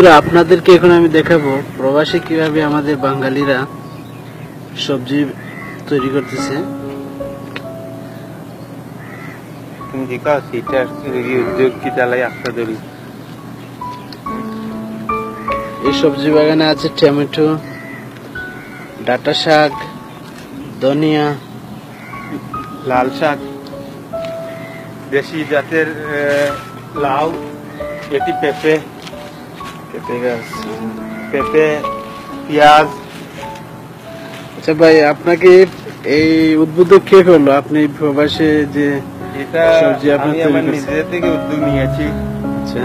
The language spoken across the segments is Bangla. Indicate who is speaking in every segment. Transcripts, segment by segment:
Speaker 1: বন্ধুরা আপনাদেরকে এখন আমি দেখাবো প্রবাসী কীভাবে আমাদের বাঙালিরা সবজি তৈরি করতেছে।
Speaker 2: তুমি উদ্যোগ কি চালাই একটা ধরি।
Speaker 1: এই সবজি বাগানে আছে টমেটো ডাটা শাক ধনিয়া
Speaker 2: লাল শাক দেশি জাতের লাউ এটি পেঁপে পেঁপে গাছ পেঁপে পেঁয়াজ
Speaker 1: আচ্ছা ভাই আপনাকে এই উদ্বুদ্ধ কে করল আপনি প্রবাসে যে
Speaker 2: এটা আমি আমার
Speaker 1: করছেন?
Speaker 2: থেকে উদ্যোগ নিয়েছি।
Speaker 1: আচ্ছা।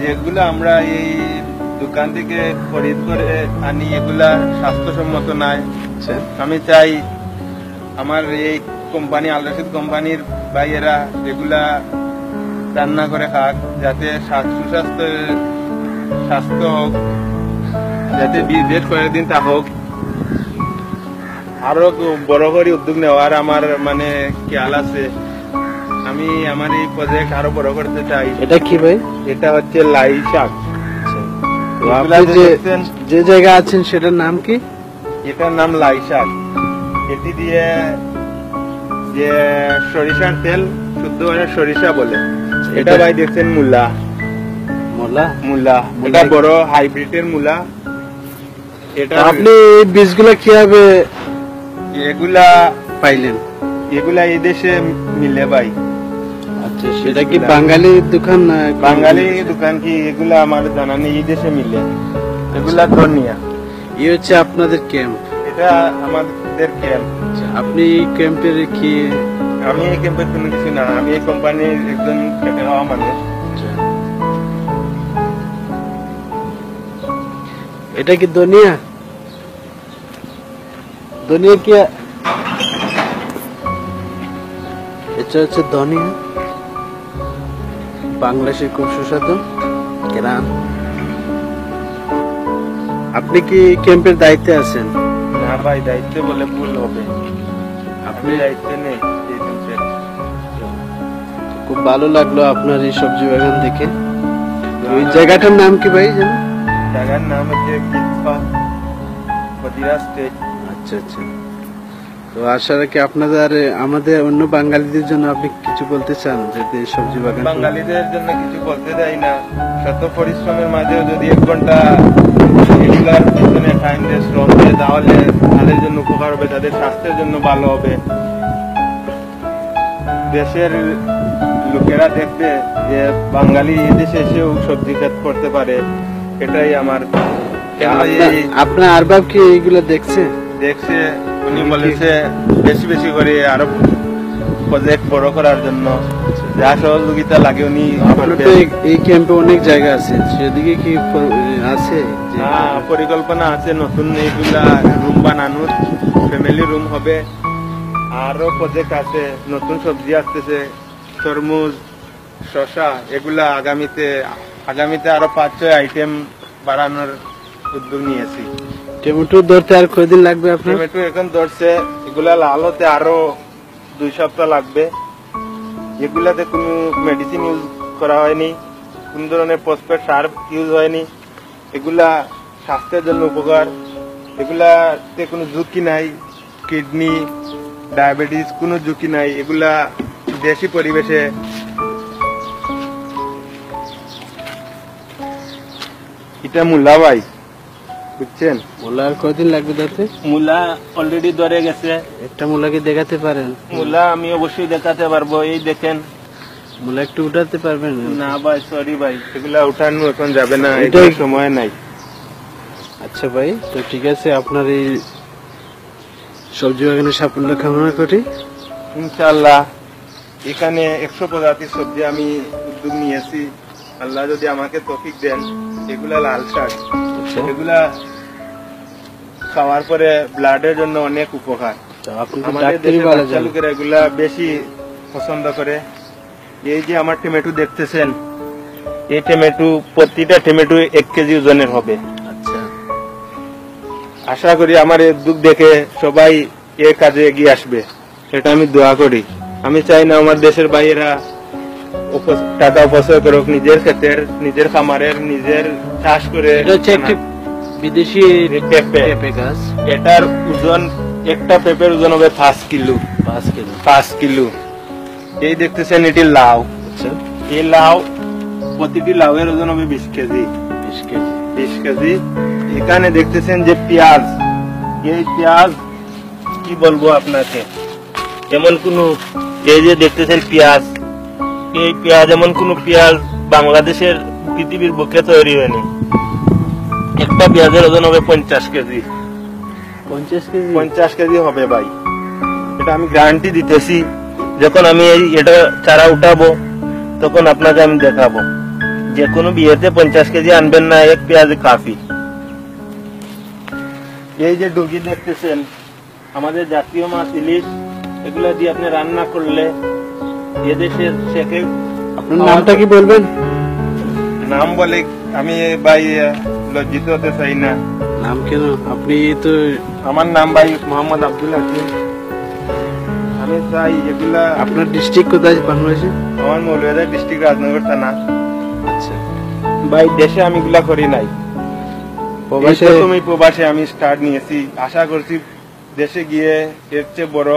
Speaker 2: যেগুলো আমরা এই দোকান থেকে খরিদ করে আনি এগুলা স্বাস্থ্যসম্মত নয়।
Speaker 1: আচ্ছা।
Speaker 2: আমি চাই আমার এই কোম্পানি আল রশিদ কোম্পানির ভাইয়েরা এগুলা রান্না করে খাক যাতে স্বাস্থ্য সুস্বাস্থ্য স্বাস্থ্য হোক যাতে বিদেশ কয়েকদিন তা হোক। আরও বড় করে উদ্যোগ নেওয়ার আমার মানে খেয়াল আছে। আমি আমার এই প্রজেক্ট আরও বড় করতে চাই।
Speaker 1: এটা কি ভাই?
Speaker 2: এটা হচ্ছে লাই শাক।
Speaker 1: আচ্ছা।
Speaker 2: যে
Speaker 1: জায়গায় আছেন সেটার নাম কি?
Speaker 2: এটার নাম লাই শাক। এটি দিয়ে যে সরিষার তেল শুদ্ধ সরিষা বলে। এটা ভাই দেখছেন মূলা।
Speaker 1: মোলা?
Speaker 2: মূলা। এটা বড় হাইব্রিডের মূলা। এটা
Speaker 1: আপনি এই বীজগুলো কীভাবে
Speaker 2: এগুলা
Speaker 1: পাইলেন?
Speaker 2: এগুলা এই দেশে মিলে ভাই।
Speaker 1: আচ্ছা সেটা কি বাঙালি দোকান না
Speaker 2: বাঙালি দোকান কি? এগুলা আমার জানা নেই এই দেশে মিলে। এগুলা ধনিয়া।
Speaker 1: ই হচ্ছে আপনাদের ক্যাম্প
Speaker 2: এটা আমাদের ক্যাম্প
Speaker 1: আপনি এই ক্যাম্পের কি
Speaker 2: আমি এই ক্যাম্পের কোনো কিছু না আমি এই কোম্পানির একজন খেটে খাওয়া মানুষ।
Speaker 1: এটা কি ধনিয়া? ধনিয়া কি এটা হচ্ছে ধনিয়া। বাংলাদেশের খুব সুস্বাদু। গ্রাম আপনি কি ক্যাম্পের দায়িত্বে আছেন?
Speaker 2: না ভাই দায়িত্ব বলে ভুল হবে। আপনি দায়িত্বে নেই।
Speaker 1: খুব ভালো লাগল আপনার এই সবজি বাগান দেখে। ওই জায়গাটার নাম কি ভাই জানেন
Speaker 2: জায়গার নাম হচ্ছে স্টেট।
Speaker 1: আচ্ছা আচ্ছা। তো আশা রাখি আপনাদের আমাদের অন্য বাঙালিদের জন্য আপনি কিছু বলতে চান এই সবজি বাগান
Speaker 2: বাঙালিদের জন্য কিছু বলতে দেয় না। শত পরিশ্রমের মাঝেও যদি এক ঘণ্টা এগুলার পিছনে টাইম দিয়ে শ্রম দিয়ে তাহলে তাদের জন্য উপকার হবে তাদের স্বাস্থ্যের জন্য ভালো হবে। দেশের লোকেরা দেখবে যে বাঙালি এদেশে এসেও সবজি ক্ষেত করতে পারে। এটাই আমার
Speaker 1: আপনার- আরবাব কি এইগুলো দেখছে?
Speaker 2: দেখছে উনি বলেছে বেশি বেশি করে আরও প্রজেক্ট বড় করার জন্য। যা সহযোগিতা লাগে উনি
Speaker 1: এই- ক্যাম্পে অনেক জায়গা আছে। সেদিকে কি আছে
Speaker 2: হ্যাঁ, পরিকল্পনা আছে নতুন এইগুলা রুম বানানোর। ফ্যামিলি রুম হবে। আরও প্রজেক্ট আছে নতুন সবজি আসতেছে। তরমুজ শশা এগুলা আগামীতে আগামীতে আরও পাঁচ ছয় আইটেম বাড়ানোর উদ্যোগ নিয়েছি।
Speaker 1: টমেটো ধরতে আর কয়দিন লাগবে আপনার?
Speaker 2: টমেটো এখন ধরছে এগুলা লাল হতে আরও দুই সপ্তাহ লাগবে। এগুলাতে কোনো মেডিসিন ইউজ করা হয়নি কোন ধরনের ফসফেট সার ইউজ হয়নি। এগুলা স্বাস্থ্যের জন্য উপকার। এগুলাতে কোনো ঝুঁকি নাই কিডনি ডায়াবেটিস কোনো ঝুঁকি নাই। এগুলা দেশি পরিবেশে। এটা মূলা ভাই বুঝছেন?
Speaker 1: মোলা আর কয়দিন লাগবে ধরতে?
Speaker 2: মূলা অলরেডি ধরে গেছে।
Speaker 1: একটা মোলাকে দেখাতে পারেন?
Speaker 2: মূলা আমি অবশ্যই দেখাতে পারব এই দেখেন।
Speaker 1: মোলা একটু উঠাতে পারবেন?
Speaker 2: না ভাই সরি ভাই। এগুলা উঠানো এখন যাবে না
Speaker 1: এটাই-
Speaker 2: এটাই সময় নাই।
Speaker 1: আচ্ছা ভাই তো ঠিক আছে আপনার এই সবজি বাগানের সাফল্য কামনা করি।
Speaker 2: ইনশাল্লাহ এখানে একশো প্রজাতির সবজি আমি উদ্যোগ নিয়েছি। আল্লাহ যদি আমাকে তফিক দেন এগুলা লাল শাক।
Speaker 1: আচ্ছা।
Speaker 2: এগুলা খাওয়ার পরে ব্লাডের জন্য অনেক উপকার। আমাদের লোকেরা এগুলা বেশি পছন্দ করে। এই যে আমার টমেটো দেখতেছেন এই টমেটো প্রতিটা টমেটো এক কেজি ওজনের হবে।
Speaker 1: আচ্ছা।
Speaker 2: আশা করি আমার এই উদ্যোগ দেখে সবাই এ কাজে এগিয়ে আসবে। এটা আমি দোয়া করি। আমি চাই না আমার দেশের বাইরেরা উপ- টাকা অপচয় করুক নিজের ক্ষেতের নিজের খামারের নিজের চাষ করে
Speaker 1: বিদেশি
Speaker 2: পেঁপে।
Speaker 1: পেঁপে গাছ।
Speaker 2: এটার ওজন একটা পেঁপের ওজন হবে পাঁচ কিলো।
Speaker 1: পাঁচ কিলো।
Speaker 2: পাঁচ কিলো। এই দেখতেছেন এটি লাউ।
Speaker 1: আচ্ছা।
Speaker 2: এই লাউ প্রতিটি লাউয়ের ওজন হবে বিশ কেজি।
Speaker 1: বিশ কেজি।
Speaker 2: বিশ কেজি। এখানে দেখতেছেন যে পেঁয়াজ। এই পেঁয়াজ কি বলব আপনাকে? এমন কোন এই যে দেখতেছেন পেঁয়াজ এই পেঁয়াজ এমন কোন পেঁয়াজ বাংলাদেশের পৃথিবীর বুকে তৈরি হয়নি। একটা পেঁয়াজের ওজন হবে পঞ্চাশ কেজি।
Speaker 1: পঞ্চাশ কেজি?
Speaker 2: পঞ্চাশ কেজি হবে ভাই। এটা আমি গ্যারান্টি দিতেছি যখন আমি এই এটা চারা উঠাবো তখন আপনাকে আমি দেখাবো। যে কোনো বিয়েতে পঞ্চাশ কেজি আনবেন না এক পেঁয়াজ কাফি। এই যে ডুগি দেখতেছেন আমাদের জাতীয় মাছ ইলিশ এগুলো দিয়ে আপনি রান্না করলে এদেশের শেখে
Speaker 1: আপনার নামটা কি বলবেন?
Speaker 2: নাম বলে আমি ভাই লজ্জিত হতে চাই না।
Speaker 1: নাম কেন? আপনি তো
Speaker 2: আমার নাম ভাই মোহাম্মদ আব্দুল হাকিম। আমি চাই এগুলা
Speaker 1: আপনার ডিস্ট্রিক্ট কোথায়? বাংলাদেশে?
Speaker 2: আমার মৌলভীবাজার ডিস্ট্রিক্ট রাজনগর থানা।
Speaker 1: আচ্ছা।
Speaker 2: ভাই দেশে আমি এগুলা করি নাই।
Speaker 1: প্রবাসে
Speaker 2: তুমি প্রবাসে আমি স্টার্ট নিয়েছি। আশা করছি দেশে গিয়ে এর চেয়ে বড়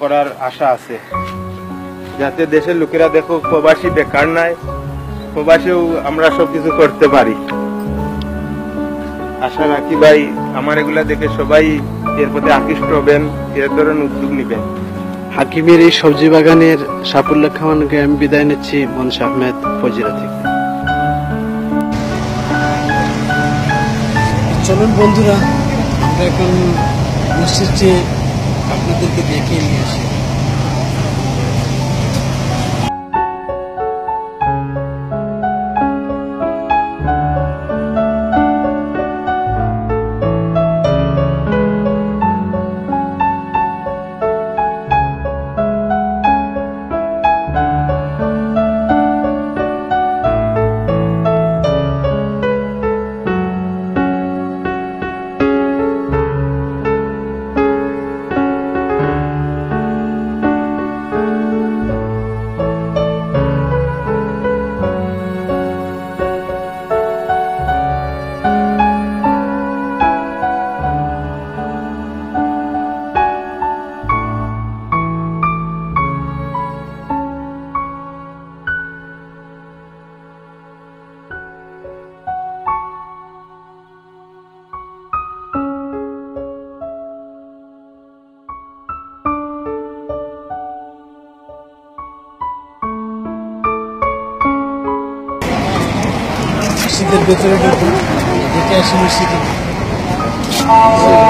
Speaker 2: করার আশা আছে। যাতে দেশের লোকেরা দেখো প্রবাসী বেকার নাই প্রবাসেও আমরা সবকিছু করতে পারি। আশা রাখি ভাই আমার এগুলা দেখে সবাই এর প্রতি আকৃষ্ট হবেন এর ধরনের উদ্যোগ নিবেন।
Speaker 1: হাকিমের এই সবজি বাগানের সাফল্য খাওয়ানোকে আমি বিদায় নিচ্ছি মনসা আহমেদ ফজিরা থেকে। চলুন বন্ধুরা আমরা এখন মসজিদটি আপনাদেরকে দেখিয়ে নিয়ে আসি decorated with cash and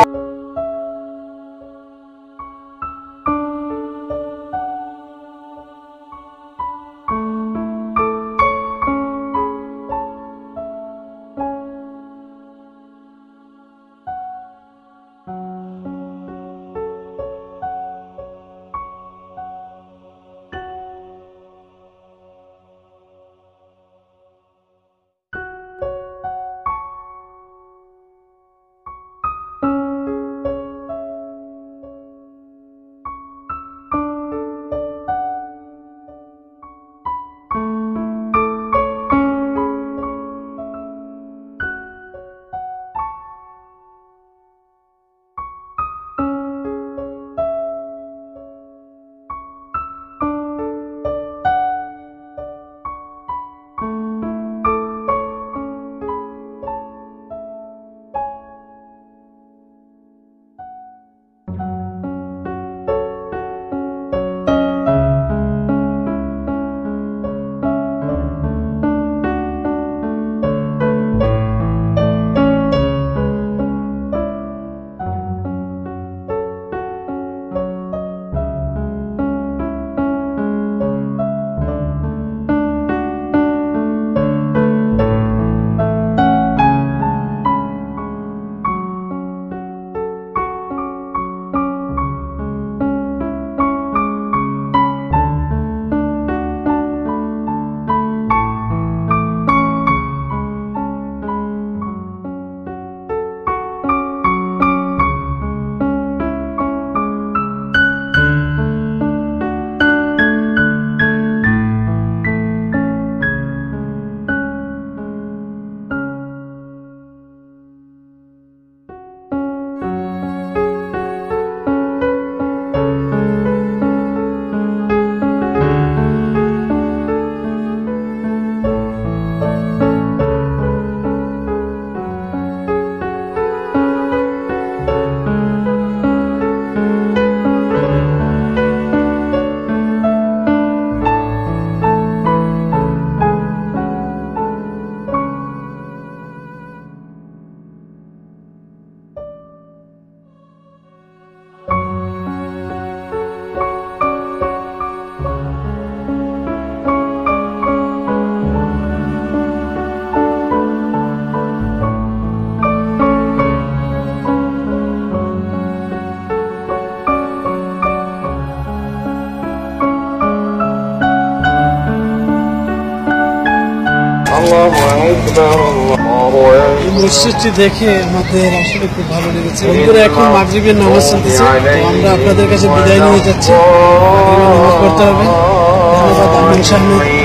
Speaker 1: মসজিদটি দেখে আমাদের খুব ভালো লেগেছে। এখন নামাজ আমরা আপনাদের কাছে বিদায় নিয়ে যাচ্ছি। করতে হবে। ধন্যবাদ, আমিন সাহেব।